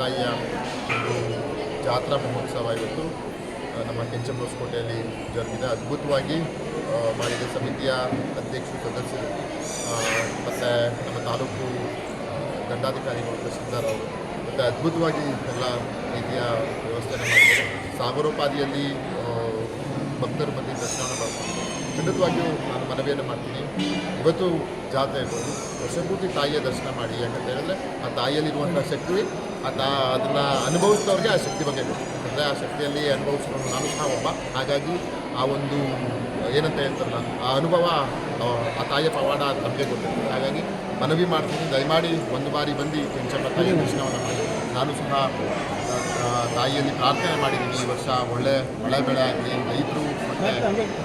ತಾಯಿಯ ಜಾತ್ರಾ ಮಹೋತ್ಸವ ಇವತ್ತು ನಮ್ಮ ಕೆಂಚಮ್ಮ ಹೊಸಕೋಟೆಯಲ್ಲಿ ಜರುಗಿದೆ. ಅದ್ಭುತವಾಗಿ ಮಾಡಿದೆ ಸಮಿತಿಯ ಅಧ್ಯಕ್ಷರು, ಸದಸ್ಯರು ಮತ್ತು ನಮ್ಮ ತಾಲೂಕು ದಂಡಾಧಿಕಾರಿಗಳು ತಹಸೀಲ್ದಾರ್ ಅವರು, ಮತ್ತು ಅದ್ಭುತವಾಗಿ ಎಲ್ಲ ರೀತಿಯ ವ್ಯವಸ್ಥೆಯನ್ನು ಮಾಡಿದ್ದಾರೆ. ಸಾಗರೋಪಾದಿಯಲ್ಲಿ ಭಕ್ತರು ಬಂದು ದರ್ಶನ ಮಾಡ್ತಾರೆ ಖಂಡಿತವಾಗಿಯೂ ನಾನು ಮನವಿಯನ್ನು ಮಾಡ್ತೀನಿ. ಇವತ್ತು ಜಾತ್ರೆ ಇರ್ಬೋದು. ವರ್ಷಪೂರ್ತಿ ತಾಯಿಯ ದರ್ಶನ ಮಾಡಿ, ಯಾಕಂತ ಹೇಳಿದ್ರೆ ಆ ತಾಯಿಯಲ್ಲಿರುವಂಥ ಶಕ್ತಿ ಆ ತಾ ಅದನ್ನು ಅನುಭವಿಸಿದವ್ರಿಗೆ ಆ ಶಕ್ತಿ ಬಗ್ಗೆ ಗೊತ್ತು ಅಂದರೆ ಆ ಶಕ್ತಿಯಲ್ಲಿ ಅನುಭವಿಸ್ಕೊಂಡು ನಾನು ಸಹ ಒಬ್ಬ. ಹಾಗಾಗಿ ಆ ಒಂದು ಏನಂತ ಹೇಳ್ತಾರಲ್ಲ ಆ ಅನುಭವ ಆ, ತಾಯಿಯ ಪವಾಡ ನಮಗೆ ಗೊತ್ತಿದೆ ಹಾಗಾಗಿ ಮನವಿ ಮಾಡ್ತೀನಿ. ದಯಮಾಡಿ ಒಂದು ಬಾರಿ ಬಂದು ಕೆಂಚಮ್ಮ ತಾಯಿ ದರ್ಶನವನ್ನು ಮಾಡಿ. ನಾನು ಸಹ ತಾಯಿಯಲ್ಲಿ ಪ್ರಾರ್ಥನೆ ಮಾಡಿದ್ದೀನಿ. ಈ ವರ್ಷ ಒಳ್ಳೆ ಒಳ್ಳೆ ಬೆಳೆ ಆಗಲಿ. ರೈತರು ಮತ್ತು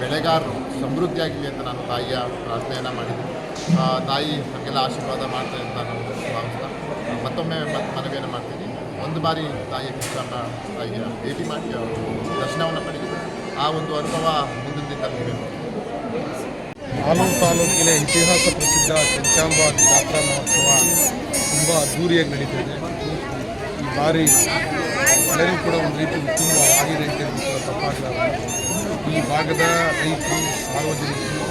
ಬೆಳೆಗಾರರು ಸಮೃದ್ಧಿಯಾಗಲಿ ಅಂತ ನಾನು ತಾಯಿಯ ಪ್ರಾರ್ಥನೆಯನ್ನು ಮಾಡಿದ್ದೀನಿ. ಆ, ತಾಯಿ ನಮಗೆಲ್ಲ ಆಶೀರ್ವಾದ ಮಾಡ್ತಾರೆ ಅಂತ ನಾನು ಭಾವಿಸ್ತಾ ಮತ್ತೊಮ್ಮೆ ಮತ್ತೆ ಮನವಿಯನ್ನು ಮಾಡ್ತೀನಿ. ಒಂದು ಬಾರಿ ತಾಯಿಯ ಕೃಷ್ಣಪ್ಪ ತಾಯಿಯ ಭೇಟಿ ಮಾಡಿ ಅವರು ದರ್ಶನವನ್ನು ಪಡೆದಿದೆ. ಆ ಒಂದು ಅನುಭವ ಮುಂದಿನ ಇರಬೇಕು ಆಲೂರು ತಾಲೂಕಿನ ಇತಿಹಾಸ ಪ್ರಸಿದ್ಧ ಕೆಂಚಾಂಬ ಜಾತ್ರಾ ಮಹೋತ್ಸವ ತುಂಬ ಅದ್ಧೂರಿಯಾಗಿ ನಡೀತಿದೆ. ಈ ಬಾರಿ ಮಳೆಯೂ ಕೂಡ ಒಂದು ರೀತಿ ಆಗಿದೆ ಅಂತ ಹೇಳಿ ಈ ಭಾಗದ ರೈತರು ಸಾರ್ವಜನಿಕರು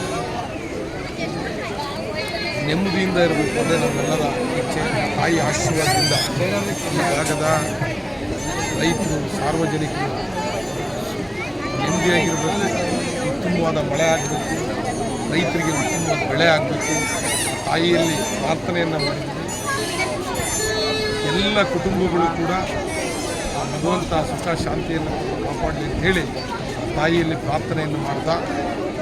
ನೆಮ್ಮದಿಯಿಂದ ಇರಬೇಕು ಅಂದರೆ ನಮ್ಮೆಲ್ಲರ ಇಚ್ಛೆ, ತಾಯಿ ಆಶೀರ್ವಾದದಿಂದ ಈ ಭಾಗದ ರೈತರು, ಸಾರ್ವಜನಿಕರು ನೆಮ್ಮದಿಯಾಗಿರಬೇಕು, ಉತ್ತಮವಾದ ಮಳೆ ಆಗಬೇಕು, ರೈತರಿಗೆ ಉತ್ತಮವಾದ ಬೆಳೆ ಆಗಬೇಕು, ತಾಯಿಯಲ್ಲಿ ಪ್ರಾರ್ಥನೆಯನ್ನು ಮಾಡಿದ್ದೀವಿ ಎಲ್ಲ ಕುಟುಂಬಗಳು ಕೂಡ ಆ ಭಗವಂತ ಸುಖ, ಶಾಂತಿಯನ್ನು ಕಾಪಾಡಲಿ ಅಂತ ಹೇಳಿ ತಾಯಿಯಲ್ಲಿ ಪ್ರಾರ್ಥನೆಯನ್ನು ಮಾಡ್ತಾ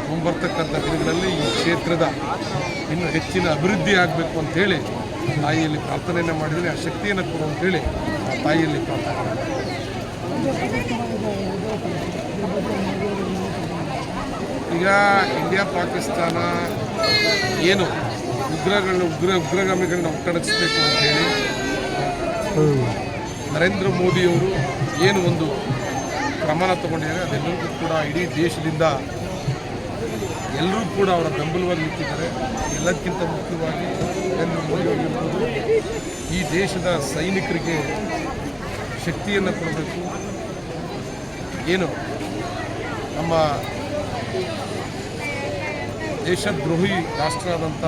ಮುಂಬರ್ತಕ್ಕಂಥ ದಿನಗಳಲ್ಲಿ ಈ ಕ್ಷೇತ್ರದ ಇನ್ನೂ ಹೆಚ್ಚಿನ ಅಭಿವೃದ್ಧಿ ಆಗಬೇಕು ಅಂಥೇಳಿ ತಾಯಿಯಲ್ಲಿ ಪ್ರಾರ್ಥನೆಯನ್ನು ಮಾಡಿದರೆ ಆ ಶಕ್ತಿಯನ್ನು ಕೊಡು ಅಂತೇಳಿ ಆ ತಾಯಿಯಲ್ಲಿ ಪ್ರಾರ್ಥನೆ. ಈಗ ಇಂಡಿಯಾ, ಪಾಕಿಸ್ತಾನ ಏನು ಉಗ್ರಗಳನ್ನ, ಉಗ್ರ, ಉಗ್ರಗಾಮಿಗಳನ್ನ ಅಂತ ಹೇಳಿ ನರೇಂದ್ರ ಮೋದಿಯವರು ಏನು ಒಂದು ಕ್ರಮನ ತಗೊಂಡಿದ್ದಾರೆ ಅದೆಲ್ಲರಿಗೂ ಕೂಡ ಇಡೀ ದೇಶದಿಂದ ಎಲ್ಲರೂ ಕೂಡ ಅವರ ಬೆಂಬಲವಾಗಿ ನಿಂತಿದ್ದಾರೆ. ಎಲ್ಲದಕ್ಕಿಂತ ಮುಖ್ಯವಾಗಿ ನರೇಂದ್ರ ಮೋದಿ ಈ ದೇಶದ ಸೈನಿಕರಿಗೆ ಶಕ್ತಿಯನ್ನು ಕೊಡಬೇಕು. ಏನು? ನಮ್ಮ ದೇಶದ್ರೋಹಿ ರಾಷ್ಟ್ರ ಆದಂಥ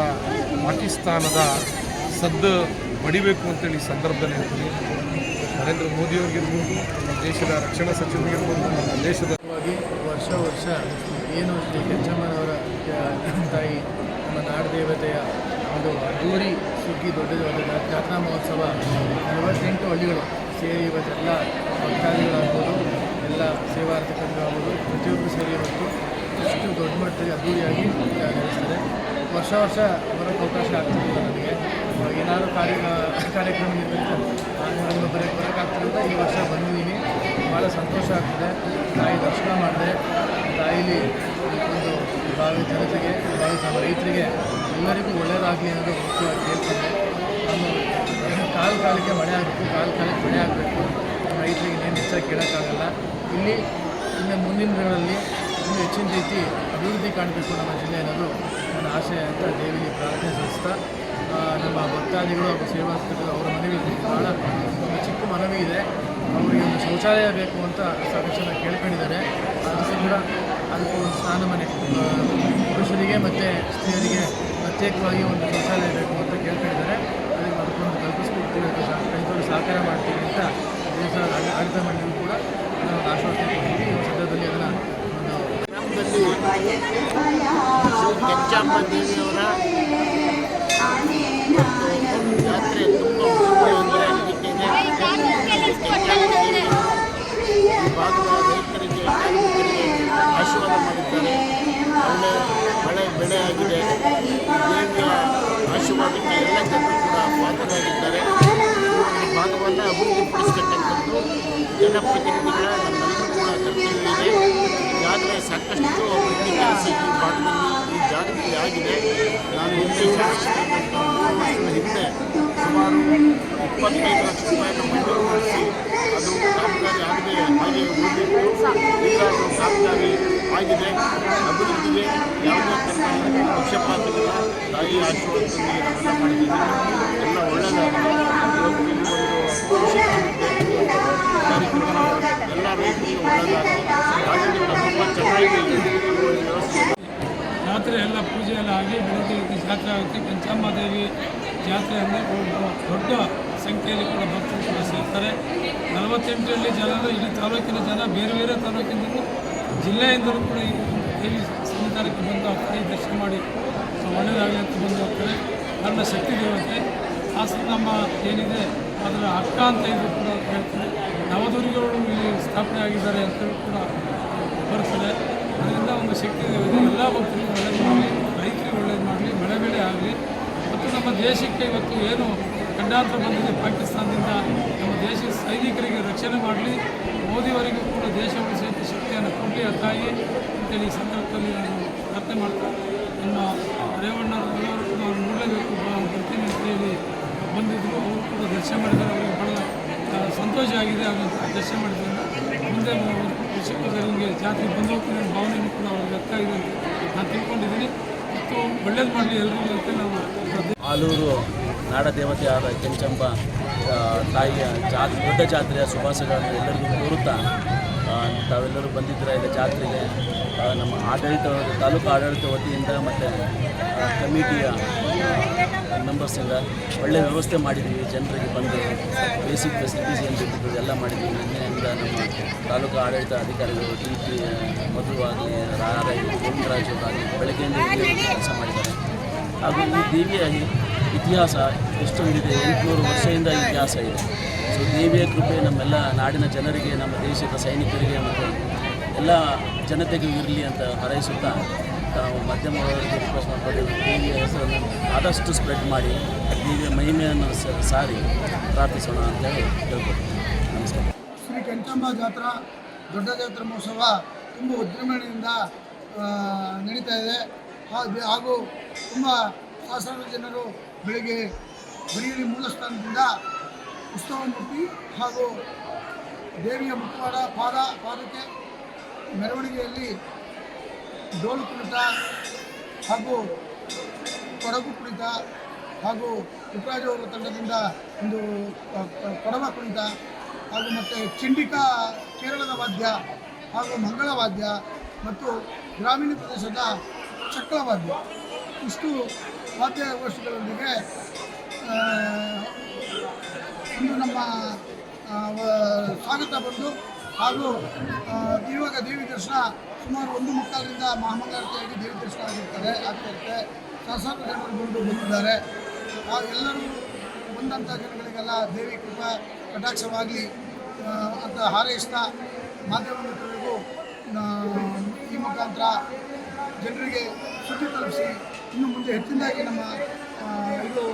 ಪಾಕಿಸ್ತಾನದ ಸದ್ದು ಬಡಿಬೇಕು ಅಂತೇಳಿ ಸಂದರ್ಭದಲ್ಲಿ ನರೇಂದ್ರ ಮೋದಿಯವ್ರಿಗಿರ್ಬೋದು ನಮ್ಮ ದೇಶದ ರಕ್ಷಣಾ ಸಚಿವರಿಗಿರ್ಬೋದು, ನಮ್ಮ ದೇಶದ ವಾಗಿ ವರ್ಷ ವರ್ಷ ಏನು ಶ್ರೀ ಕೆಂಚಮ್ಮನವರ ತಾಯಿ ನಮ್ಮ ನಾಡದೇವತೆಯ ಒಂದು ಅದ್ದೂರಿ ಸುಗ್ಗಿ, ದೊಡ್ಡದಾದ ಜಾತ್ರಾ ಮಹೋತ್ಸವ, ನಲವತ್ತೆಂಟು ಹಳ್ಳಿಗಳು ಸೇರಿ ಇವತ್ತೆಲ್ಲ ಭಕ್ತಾದಿಗಳಾಗ್ಬೋದು, ಎಲ್ಲ ಸೇವಾರ್ಥಕರಾಗ್ಬೋದು ಪ್ರತಿಯೊಬ್ಬರು ಸೇರಿ ಇವತ್ತು ಇಷ್ಟು ದೊಡ್ಡ ಮಟ್ಟದಲ್ಲಿ ಅದ್ದೂರಿಯಾಗಿ ನಡೆಸ್ತಾರೆ ವರ್ಷ ವರ್ಷ ಬರೋಕ್ಕೆ ಅವಕಾಶ ಆಗ್ತಿರಲಿಲ್ಲ ನನಗೆ ಏನಾದರೂ ಕಾರ್ಯ, ಕಾರ್ಯಕ್ರಮ ನಾನು ಬರೋಕ್ಕೆ ಬರೋಕ್ಕಾಗ್ತಿರೋದು ಈ ವರ್ಷ ಬಂದಿದ್ದೀನಿ ಭಾಳ ಸಂತೋಷ ಆಗ್ತಿದೆ. ತಾಯಿ ದರ್ಶನ ಮಾಡಿದೆ. ತಾಯಿಲಿ ಒಂದು ಭಾವಿ ಜನತೆಗೆ ಭಾವಿ ನಮ್ಮ ರೈತರಿಗೆ ಎಲ್ಲರಿಗೂ ಒಳ್ಳೆಯದಾಗಲಿ ಅನ್ನೋದು ಮುಖ್ಯವಾಗಿ ಕೇಳ್ಕೊಂಡೆ ನಾನು ಕಾಲ ಕಾಲಕ್ಕೆ ಮಳೆ ಆಗಬೇಕು, ಕಾಲು ಕಾಲಕ್ಕೆ ಮಳೆ ಆಗಬೇಕು. ನಮ್ಮ ರೈತರಿಗೆ ಇನ್ನೇನು ಹೆಚ್ಚಾಗಿ ಕೇಳೋಕ್ಕಾಗಲ್ಲ. ಇಲ್ಲಿ, ಇನ್ನು ಮುಂದಿನ ದಿನಗಳಲ್ಲಿ ಇನ್ನೂ ಹೆಚ್ಚಿನ ರೀತಿ ಅಭಿವೃದ್ಧಿ ಕಾಣಬೇಕು ನಮ್ಮ ಜಿಲ್ಲೆ ಅನ್ನೋದು ನನ್ನ ಆಸೆ ಅಂತ ದೇವಿಗೆ ಪ್ರಾರ್ಥನೆ ಸಲ್ಲಿಸ್ತಾ ನಮ್ಮ ಭಕ್ತಾದಿಗಳು ಹಾಗೂ ಸೇವಾರ್ಥಿಗಳು ಅವರ ಮನವಿ ಭಾಳ ಚಿಕ್ಕ ಮನವಿ ಇದೆ. ಅವರಿಗೆ ಒಂದು ಶೌಚಾಲಯ ಬೇಕು ಅಂತ ಸಾಕಷ್ಟು ಜನ ಕೇಳ್ಕೊಂಡಿದ್ದಾರೆ. ಅದಕ್ಕೂ ಕೂಡ ಅದಕ್ಕೂ ಒಂದು ಸ್ಥಾನಮಾನ ಮನೆ ಪುರುಷರಿಗೆ ಮತ್ತು ಸ್ತ್ರೀಯರಿಗೆ ಪ್ರತ್ಯೇಕವಾಗಿ ಒಂದು ಶೌಚಾಲಯ ಬೇಕು ಅಂತ ಕೇಳ್ಕೊಂಡಿದ್ದಾರೆ. ಅದಕ್ಕೆ ಅದಕ್ಕೊಂದು ಕಲ್ಪಿಸ್ಕೊಡ್ತೀವಿ ಅಂತ ರೈತರು ಸಹಕಾರ ಮಾಡ್ತೀವಿ ಅಂತ ದೇಶ ಮಂಡಳಿ ಆಗಿದೆ. ಈ ದೇವಿಯ ಆಶೀರ್ವಾದಕ್ಕೆ ಎಲ್ಲ ಜನರು ಕೂಡ ಪಾತ್ರರಾಗಿದ್ದಾರೆ. ಈ ಭಾಗವನ್ನು ಅಭಿವೃದ್ಧಿಪಡಿಸತಕ್ಕಂಥದ್ದು ಜನಪ್ರತಿನಿಧಿಗಳ ನಮ್ಮೆಲ್ಲರೂ ಕೂಡ ಕರ್ತವ್ಯ ಇದೆ ಈಗಾಗಲೇ ಸಾಕಷ್ಟು ಅಭಿವೃದ್ಧಿ ಕೆಲಸ ಈ ಭಾಗದಲ್ಲಿ ಈ ಜಾಗದಲ್ಲಿ ಆಗಿದೆ. ನಾನು ಹಿಂದೆ ಹಿಂದೆ ಸುಮಾರು ಇಪ್ಪತ್ತೈದು ಲಕ್ಷ ರೂಪಾಯಿನ ಮಂಜೂರು ಮಾಡಿಸಿ ಅದು ಕಾಮಗಾರಿ ಆಗದೆ. ಹಾಗೆ ಈಗ ಕಾಮಗಾರಿ ಆಗಿದೆ. ಜಾತ್ರೆ ಎಲ್ಲ ಪೂಜೆ ಎಲ್ಲ ಆಗಿ ಬೆಳಗ್ಗೆ ಜಾತ್ರೆ ಆಗುತ್ತೆ. ದೇವಿ ಜಾತ್ರೆ ಅಂದರೆ ದೊಡ್ಡ ಸಂಖ್ಯೆಯಲ್ಲಿ ಕೂಡ ಭಕ್ತರು ಕೂಡ ಸೇರ್ತಾರೆ. ನಲವತ್ತೆಂಟರಲ್ಲಿ ಜನರು ಇಡೀ ತಾಲೂಕಿನ ಜನ ಬೇರೆ ಬೇರೆ ತಾಲೂಕಿನಿಂದ ಜಿಲ್ಲೆಯಿಂದಲೂ ಕೂಡ ಈ ದೇವಿ ಸನ್ನಿಧಾನಕ್ಕೆ ಬಂದು ಆ ದರ್ಶನ ಮಾಡಿ ಒಳ್ಳೆಯದಾಗಲಿ ಅಂತ ಬಂದು ಹೋಗ್ತಾರೆ ನನ್ನ ಶಕ್ತಿ ದೇವತೆ ನಮ್ಮ ಏನಿದೆ, ಅದರ ಅಕ್ಕ ಅಂತ ಇದು ಕೂಡ ಹೇಳ್ತಾರೆ. ನವದುರ್ಗಗಳು ಇಲ್ಲಿ ಸ್ಥಾಪನೆ ಆಗಿದ್ದಾರೆ ಅಂತೇಳಿ ಕೂಡ ಬರ್ತದೆ ಅದರಿಂದ ಒಂದು ಶಕ್ತಿ ದೇವತೆ ಎಲ್ಲ ಭಕ್ತರಿಗೂ ಒಳ್ಳೇದು ಮಾಡಲಿ, ರೈತರಿಗೆ ಒಳ್ಳೇದು ಮಾಡಲಿ, ಮಳೆ ಬೆಳೆ ಆಗಲಿ. ಮತ್ತು ನಮ್ಮ ದೇಶಕ್ಕೆ ಇವತ್ತು ಏನು ಖಂಡಾಂತರ ಬಂದಿದೆ ಪಾಕಿಸ್ತಾನದಿಂದ, ನಮ್ಮ ದೇಶದ ಸೈನಿಕರಿಗೆ ರಕ್ಷಣೆ ಮಾಡಲಿ. ಮೋದಿಯವರಿಗೂ ಕೂಡ ದೇಶ ಉಳಿಸುವಂಥ ಶಕ್ತಿಯನ್ನು ಕೊಡಲಿ ಅದಕ್ಕಾಗಿ ಅಂತೇಳಿ ಈ ಸಂದರ್ಭದಲ್ಲಿ ನಾನು ಪ್ರಾರ್ಥನೆ ಮಾಡ್ತಾ ನಮ್ಮ ರೇವಣ್ಣರು ಕೂಡ ಅವ್ರು ನೋಡಲೇಬೇಕು ಬ- ಬರ್ತೀನಿ ಅಂತ ಹೇಳಿ ಬಂದಿದ್ದರು ಅವರು ಕೂಡ ದರ್ಶನ ಮಾಡಿದ್ದಾರೆ ಅವರಿಗೆ ಬಹಳ ಆ, ಸಂತೋಷ ಆಗಿದೆ ಅದು ದರ್ಶನ ಮಾಡಿದ್ರಿಂದ ಮುಂದೆ ಕೃಷಿಕರಿಗೆ ಜಾತ್ರೆ ಬಂದು ಹೋಗ್ತೀನಿ ಅನ್ನೋ ಭಾವನೆಯೂ ಕೂಡ ಅವ್ರಿಗೆ ವ್ಯಕ್ತ ಆಗಿದೆ ಅಂತ ನಾನು ತಿಳ್ಕೊಂಡಿದ್ದೀನಿ. ಮತ್ತು ಒಳ್ಳೇದು ಮಾಡಲಿ ಎಲ್ರಿಗೂ ಅಂತ ನಾವು ಆಲೂರು ನಾಡದೇವತೆ ಕೆಂಚಂಬ ಆ, ತಾಯಿಯ ಜಾತ್ರೆ ದೊಡ್ಡ ಜಾತ್ರೆಯ ಶುಭಾಶಯಗಳನ್ನು ಎಲ್ಲರಿಗೂ ಕೋರುತ್ತಾ ತಾವೆಲ್ಲರೂ ಬಂದಿದ್ದೀರ ಈಗ ಜಾತ್ರೆಗೆ? ನಮ್ಮ ಆಡಳಿತ ತಾಲೂಕು ಆಡಳಿತ ವತಿಯಿಂದ ಮತ್ತು ಕಮಿಟಿಯ ಮೆಂಬರ್ಸಿಂದ ಒಳ್ಳೆಯ ವ್ಯವಸ್ಥೆ ಮಾಡಿದ್ದೀವಿ. ಜನರಿಗೆ ಬಂದು ಬೇಸಿಕ್ ಫೆಸಿಲಿಟೀಸ್ ಏನು ಬೇಕಿತ್ತು ಎಲ್ಲ ಮಾಡಿದ್ದೀವಿ. ನಿನ್ನೆಯಿಂದ ನಮ್ಮ ತಾಲೂಕು ಆಡಳಿತ ಅಧಿಕಾರಿಗಳು ಡಿ ಪಿ ಮಧು ಆಗಲಿ ರಾರೈ ಗೋವಿಂದರಾಜು ಆಗಲಿ, ಬೆಳಗ್ಗೆಯಿಂದ ಕೆಲಸ ಮಾಡಿದ್ದಾರೆ. ಹಾಗೂ ಈ ದೇವಿಯ ಹಿ- ಇತಿಹಾಸ ಎಷ್ಟೊಂದಿದೆ? ಎಂಟುನೂರು ವರ್ಷದಿಂದ ಇತಿಹಾಸ ಇದೆ. ಸೊ ದೇವಿಯ ಕೃಪೆ ನಮ್ಮೆಲ್ಲ ನಾಡಿನ ಜನರಿಗೆ, ನಮ್ಮ ದೇಶದ ಸೈನಿಕರಿಗೆ ಮತ್ತು ಎಲ್ಲ ಜನತೆಗೂ ಇರಲಿ ಅಂತ ಹಾರೈಸುತ್ತಾ ತಾವು ಮಾಧ್ಯಮ ರಿಕ್ವೆಸ್ಟ್ ಮಾಡ್ಕೊಂಡಿದ್ದು ದೇವಿಯ ಹೆಸರನ್ನು ಆದಷ್ಟು ಸ್ಪ್ರೆಡ್ ಮಾಡಿ, ದೇವಿಯ ಮಹಿಮೆಯನ್ನು ಸಾರಿ ಪ್ರಾರ್ಥಿಸೋಣ ಅಂತೇಳಿ ಹೇಳ್ಬೋದು. ನಮಸ್ಕಾರ. ಶ್ರೀ ಕೆಂಚಮ್ಮ ಜಾತ್ರಾ, ದೊಡ್ಡ ಜಾತ್ರಾ ಮಹೋತ್ಸವ ತುಂಬ ವಿಜೃಂಭಣೆಯಿಂದ ನಡೀತಾ ಇದೆ. ಹಾಗೆ- ತುಂಬ ಸಹಸ್ರಾರು ಜನರು ಬೆಳಿಗ್ಗೆ ಬರೀ ಮೂಲಸ್ಥಾನದಿಂದ ಉತ್ಸವ ಮೂರ್ತಿ ಹಾಗೂ ದೇವಿಯ ಮುಖವಾಡ ಪಾದ ಪಾದಕ್ಕೆ ಮೆರವಣಿಗೆಯಲ್ಲಿ ಡೋಲು ಕುಣಿತ ಹಾಗೂ ಕೊಡಗು ಕುಣಿತ ಹಾಗೂ ಪುಟ್ಟರಾಜು ಅವರ ತಂಡದಿಂದ ಒಂದು ಕೊಡವ ಕುಣಿತ ಹಾಗೂ ಮತ್ತು ಚಿಂಡಿಕಾ ಕೇರಳದ ವಾದ್ಯ ಹಾಗೂ ಮಂಗಳ ವಾದ್ಯ ಮತ್ತು ಗ್ರಾಮೀಣ ಪ್ರದೇಶದ ಚಕ್ರ ವಾದ್ಯ ಇಷ್ಟು ವಾದ್ಯ ಗೋಷ್ಠಿಗಳೊಂದಿಗೆ ಇಂದು ನಮ್ಮ ಸ್ವಾಗತ ಬಂದು ಹಾಗೂ ಇವಾಗ ದೇವಿ ದರ್ಶನ ಸುಮಾರು ಒಂದು ಮುಕ್ಕಾಲಿಂದ ಮಹಾಮಂಗಳಾರತಿಯಾಗಿ ದೇವಿ ದರ್ಶನ ಆಗಿರ್ತಾರೆ ಆಗ್ತಿರುತ್ತೆ ಸಹಸ್ರಾರು ಜನರು ಬಂದು ಬಂದಿದ್ದಾರೆ. ಎಲ್ಲರೂ ಬಂದಂಥ ಜನಗಳಿಗೆಲ್ಲ ದೇವಿ ಕೃಪಾ, ಕಟಾಕ್ಷವಾಗಿ ಅಂತ ಹಾರೈಸ್ತಾ ಮಾಧ್ಯಮ ಮಿತ್ರರಿಗೂ ಈ ಮುಖಾಂತರ ಜನರಿಗೆ ಸುದ್ದಿ ತಲುಪಿಸಿ, ಇನ್ನು ಮುಂದೆ ಹೆಚ್ಚಿನದಾಗಿ ನಮ್ಮ ಇದು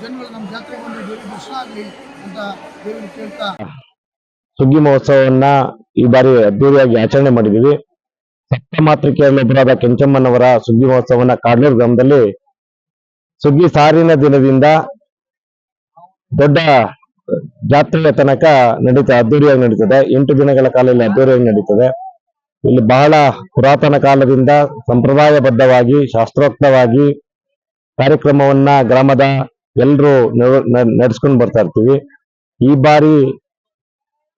ಜನಗಳು ನಮ್ಮ ಜಾತ್ರೆಗೆ ಬಂದು ದರ್ಶನ ಆಗಲಿ ಅಂತ ದೇವರಿಗೆ ಸುಗ್ಗಿ ಮಹೋತ್ಸವವನ್ನ ಈ ಬಾರಿ ಅದ್ದೂರಿಯಾಗಿ ಆಚರಣೆ ಮಾಡಿದ್ದೀವಿ. ಸಪ್ತ ಮಾತೃಕೆಯಲ್ಲೊಬ್ಬರಾದ ಕೆಂಚಮ್ಮನವರ ಸುಗ್ಗಿ ಮಹೋತ್ಸವನ ಕಾಡ್ನೂರು ಗ್ರಾಮದಲ್ಲಿ ಸುಗ್ಗಿ ಸಾರಿನ ದಿನದಿಂದ ದೊಡ್ಡ ಜಾತ್ರೆಯ ತನಕ ನಡೀತದೆ ಅದ್ದೂರಿಯಾಗಿ ನಡೀತದೆ. ಎಂಟು ದಿನಗಳ ಕಾಲ ಇಲ್ಲಿ ಅದ್ದೂರಿಯಾಗಿ ನಡೀತದೆ. ಇಲ್ಲಿ ಬಹಳ ಪುರಾತನ ಕಾಲದಿಂದ ಸಂಪ್ರದಾಯಬದ್ಧವಾಗಿ, ಶಾಸ್ತ್ರೋಕ್ತವಾಗಿ ಕಾರ್ಯಕ್ರಮವನ್ನ ಗ್ರಾಮದ ಎಲ್ಲರೂ ನಡೆಸ್ಕೊಂಡು ಬರ್ತಾ ಇರ್ತೀವಿ. ಈ ಬಾರಿ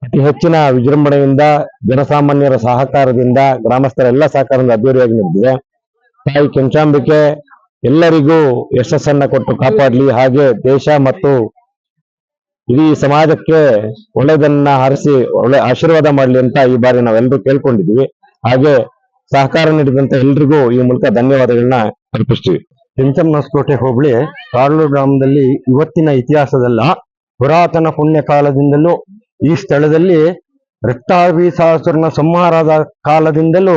ಅತಿ ಹೆಚ್ಚಿನ ವಿಜೃಂಭಣೆಯಿಂದ, ಜನಸಾಮಾನ್ಯರ ಸಹಕಾರದಿಂದ, ಗ್ರಾಮಸ್ಥರ ಎಲ್ಲ ಸಹಕಾರದಿಂದ ಅದ್ದೂರಿಯಾಗಿ ನಡೆದಿದೆ. ತಾಯಿ ಕೆಂಚಾಂಬಿಕೆ ಎಲ್ಲರಿಗೂ ಯಶಸ್ಸನ್ನ ಕೊಟ್ಟು ಕಾಪಾಡಲಿ. ಹಾಗೆ ದೇಶ ಮತ್ತು ಇಡೀ ಸಮಾಜಕ್ಕೆ ಒಳ್ಳೆಯದನ್ನ ಹರಿಸಿ, ಒಳ್ಳೆ ಆಶೀರ್ವಾದ ಮಾಡಲಿ ಅಂತ ಈ ಬಾರಿ ನಾವೆಲ್ಲರೂ ಕೇಳ್ಕೊಂಡಿದ್ದೀವಿ. ಹಾಗೆ ಸಹಕಾರ ನೀಡಿದಂತ ಎಲ್ರಿಗೂ ಈ ಮೂಲಕ ಧನ್ಯವಾದಗಳನ್ನ ಅರ್ಪಿಸ್ತೀವಿ. ಕೆಂಚಮ್ಮನಸ್ಕೋಟೆ ಹೋಬಳಿ ಕಾರ್ಲು ಗ್ರಾಮದಲ್ಲಿ ಇವತ್ತಿನ ಇತಿಹಾಸದಲ್ಲ. ಪುರಾತನ ಪುಣ್ಯ ಕಾಲದಿಂದಲೂ ಈ ಸ್ಥಳದಲ್ಲಿ ರಕ್ತಾಭಿಸಾಸುರನ ಸಂಹಾರದ ಕಾಲದಿಂದಲೂ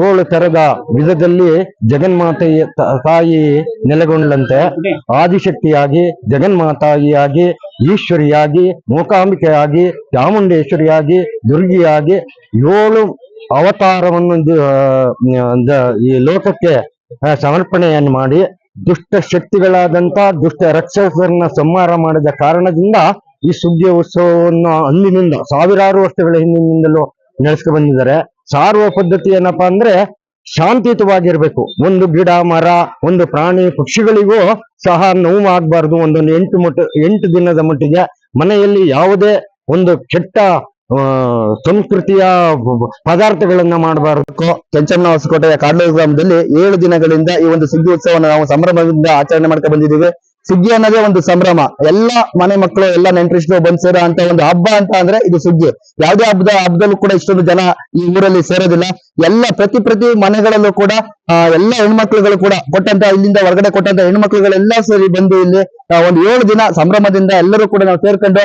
ಏಳು ತರದ ವಿಧದಲ್ಲಿ ಜಗನ್ಮಾತೆಯ ತಾಯಿ ನೆಲೆಗೊಂಡಂತೆ ಆದಿಶಕ್ತಿಯಾಗಿ, ಜಗನ್ಮಾತಾಯಿಯಾಗಿ, ಈಶ್ವರಿಯಾಗಿ, ಮೂಕಾಂಬಿಕೆಯಾಗಿ, ಚಾಮುಂಡೇಶ್ವರಿಯಾಗಿ, ದುರ್ಗಿಯಾಗಿ ಏಳು ಅವತಾರವನ್ನು ಈ ಲೋಕಕ್ಕೆ ಸಮರ್ಪಣೆಯನ್ನು ಮಾಡಿ ದುಷ್ಟ ಶಕ್ತಿಗಳಾದಂತ ದುಷ್ಟ ರಕ್ಷಸರನ್ನ ಸಂಹಾರ ಮಾಡಿದ ಕಾರಣದಿಂದ ಈ ಸುಗ್ಗಿಯ ಉತ್ಸವವನ್ನು ಅಂದಿನಿಂದ ಸಾವಿರಾರು ವರ್ಷಗಳ ಹಿಂದಿನಿಂದಲೂ ನಡೆಸ್ಕೊಂಡು ಬಂದಿದ್ದಾರೆ. ಸಾರುವ ಪದ್ಧತಿ ಏನಪ್ಪಾ ಅಂದ್ರೆ ಶಾಂತಿಯುತವಾಗಿರ್ಬೇಕು. ಒಂದು ಗಿಡ, ಮರ, ಒಂದು ಪ್ರಾಣಿ ಪಕ್ಷಿಗಳಿಗೂ ಸಹ ನೋವು ಆಗ್ಬಾರ್ದು. ಒಂದೊಂದು ಎಂಟು ಮಟ್ಟ ಎಂಟು ದಿನದ ಮಟ್ಟಿಗೆ ಮನೆಯಲ್ಲಿ ಯಾವುದೇ ಒಂದು ಕೆಟ್ಟ ಸಂಸ್ಕೃತಿಯ ಪದಾರ್ಥಗಳನ್ನ ಮಾಡಬಾರದು ಕೆಂಚಣ್ಣ ಹೊಸಕೋಟೆಯ ಕಾಡ್ಲೂರು ಗ್ರಾಮದಲ್ಲಿ ಏಳು ದಿನಗಳಿಂದ ಈ ಒಂದು ಸುಗ್ಗಿ ಉತ್ಸವವನ್ನು ನಾವು ಸಂಭ್ರಮದಿಂದ ಆಚರಣೆ ಮಾಡ್ತಾ ಬಂದಿದ್ದೀವಿ. ಸುಗ್ಗಿ ಅನ್ನೋದೇ ಒಂದು ಸಂಭ್ರಮ. ಎಲ್ಲ ಮನೆ ಮಕ್ಕಳು ಎಲ್ಲ ನೆಂಟರಿಷ್ಟು ಬಂದ್ ಸೇರೋ ಅಂತ ಒಂದು ಹಬ್ಬ ಅಂತ ಅಂದ್ರೆ ಇದು ಸುಗ್ಗಿ. ಯಾವುದೇ ಹಬ್ಬದ ಹಬ್ಬದಲ್ಲೂ ಕೂಡ ಇಷ್ಟೊಂದು ಜನ ಈ ಊರಲ್ಲಿ ಸೇರೋದಿಲ್ಲ. ಎಲ್ಲ ಪ್ರತಿ ಪ್ರತಿ ಮನೆಗಳಲ್ಲೂ ಕೂಡ ಎಲ್ಲ ಹೆಣ್ಮಕ್ಳುಗಳು ಕೂಡ ಕೊಟ್ಟಂತ ಇಲ್ಲಿಂದ ಹೊರಗಡೆ ಕೊಟ್ಟಂತ ಹೆಣ್ಮಕ್ಳುಗಳೆಲ್ಲ ಸೇರಿ ಬಂದು ಇಲ್ಲಿ ಒಂದು ಏಳು ದಿನ ಸಂಭ್ರಮದಿಂದ ಎಲ್ಲರೂ ಕೂಡ ನಾವು ಸೇರ್ಕೊಂಡು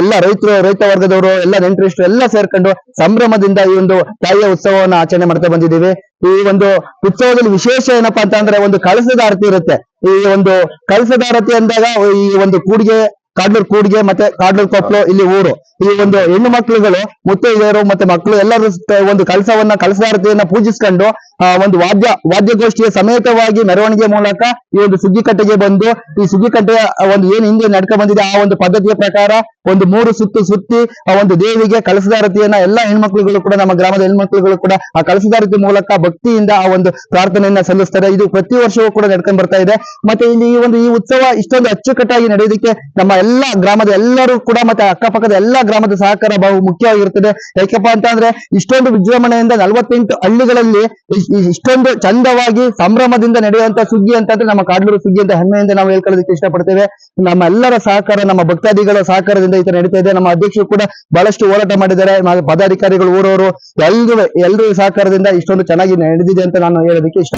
ಎಲ್ಲ ರೈತರು, ರೈತ ವರ್ಗದವರು, ಎಲ್ಲ ನೆಂಟರಿಷ್ಟು ಎಲ್ಲ ಸೇರ್ಕೊಂಡು ಸಂಭ್ರಮದಿಂದ ಈ ಒಂದು ತಾಯಿಯ ಉತ್ಸವವನ್ನು ಆಚರಣೆ ಮಾಡ್ತಾ ಬಂದಿದ್ದೀವಿ. ಈ ಒಂದು ಉತ್ಸವದಲ್ಲಿ ವಿಶೇಷ ಏನಪ್ಪಾ ಅಂತ ಅಂದ್ರೆ ಒಂದು ಕಳಸದ ಆರತಿ ಇರುತ್ತೆ. ಈ ಒಂದು ಕಳಸದ ಆರತಿ ಅಂದಾಗ ಈ ಒಂದು ಕೂಡಿಗೆ ಕಾಡ್ಲೂರ್ ಕೂಡಿಗೆ ಮತ್ತೆ ಕಾಡ್ಲೂರ್ ಕೊಪ್ಪಲು ಇಲ್ಲಿ ಊರು. ಈ ಒಂದು ಹೆಣ್ಣು ಮಕ್ಕಳುಗಳು ಮುತ್ತೈದೆಯರು ಮತ್ತೆ ಮಕ್ಕಳು ಎಲ್ಲರೂ ಒಂದು ಕಳಸವನ್ನ ಕಳಸಾರತಿಯನ್ನ ಪೂಜಿಸ್ಕೊಂಡು, ಆ, ಒಂದು ವಾದ್ಯ, ವಾದ್ಯಗೋಷ್ಠಿಯ ಸಮೇತವಾಗಿ ಮೆರವಣಿಗೆ ಮೂಲಕ ಈ ಒಂದು ಸುಗ್ಗಿಕಟ್ಟೆಗೆ ಬಂದು, ಈ ಸುಗ್ಗಿಕಟ್ಟೆಯ ಒಂದು ಏನ್ ಹಿಂದೆ ನಡ್ಕ ಬಂದಿದೆ, ಆ ಒಂದು ಪದ್ಧತಿಯ ಪ್ರಕಾರ ಒಂದು ಮೂರು ಸುತ್ತು ಸುತ್ತಿ, ಆ, ಒಂದು ದೇವಿಗೆ ಕಲಸದಾರತಿಯನ್ನ ಎಲ್ಲಾ ಹೆಣ್ಮಕ್ಳುಗಳು ಕೂಡ, ನಮ್ಮ ಗ್ರಾಮದ ಹೆಣ್ಮಕ್ಳುಗಳು ಕೂಡ ಆ ಕಳಸದಾರತಿ ಮೂಲಕ ಭಕ್ತಿಯಿಂದ ಆ ಒಂದು ಪ್ರಾರ್ಥನೆಯನ್ನ ಸಲ್ಲಿಸ್ತಾರೆ. ಇದು ಪ್ರತಿ ವರ್ಷವೂ ಕೂಡ ನಡ್ಕೊಂಡ್ ಬರ್ತಾ ಇದೆ. ಮತ್ತೆ ಇಲ್ಲಿ ಈ ಒಂದು ಈ ಉತ್ಸವ ಇಷ್ಟೊಂದು ಅಚ್ಚುಕಟ್ಟಾಗಿ ನಡೆಯೋದಕ್ಕೆ ನಮ್ಮ ಎಲ್ಲಾ ಗ್ರಾಮದ ಎಲ್ಲರೂ ಕೂಡ, ಮತ್ತೆ ಅಕ್ಕಪಕ್ಕದ ಎಲ್ಲಾ ಗ್ರಾಮದ ಸಹಕಾರ ಬಹು ಮುಖ್ಯವಾಗಿರುತ್ತದೆ. ಯಾಕಪ್ಪ ಅಂತ ಅಂದ್ರೆ ಇಷ್ಟೊಂದು ವಿಜೃಂಭಣೆಯಿಂದ ನಲವತ್ತೆಂಟು ಹಳ್ಳಿಗಳಲ್ಲಿ ಇಷ್ಟೊಂದು ಚಂದವಾಗಿ ಸಂಭ್ರಮದಿಂದ ನಡೆಯುವಂತ ಸುಗ್ಗಿ ಅಂತಂದ್ರೆ ನಮ್ಮ ಕಾಡ್ಲೂರು ಸುಗ್ಗಿ ಅಂತ ಹೆಮ್ಮೆಯಿಂದ ನಾವು ಹೇಳ್ಕೊಳ್ಳೋದಕ್ಕೆ ಇಷ್ಟಪಡ್ತೇವೆ. ನಮ್ಮ ಎಲ್ಲರ ಸಹಕಾರ, ನಮ್ಮ ಭಕ್ತಾದಿಗಳ ಸಹಕಾರದಿಂದ ಈ ತರ ನಡೀತಾ ಇದೆ. ನಮ್ಮ ಅಧ್ಯಕ್ಷರು ಕೂಡ ಬಹಳಷ್ಟು ಹೋರಾಟ ಮಾಡಿದ್ದಾರೆ. ಪದಾಧಿಕಾರಿಗಳು, ಊರವರು ಎಲ್ಲರೂ ಎಲ್ಲರೂ ಸಹಕಾರದಿಂದ ಇಷ್ಟೊಂದು ಚೆನ್ನಾಗಿ ನಡೆದಿದೆ ಅಂತ ನಾನು ಹೇಳೋದಕ್ಕೆ ಇಷ್ಟ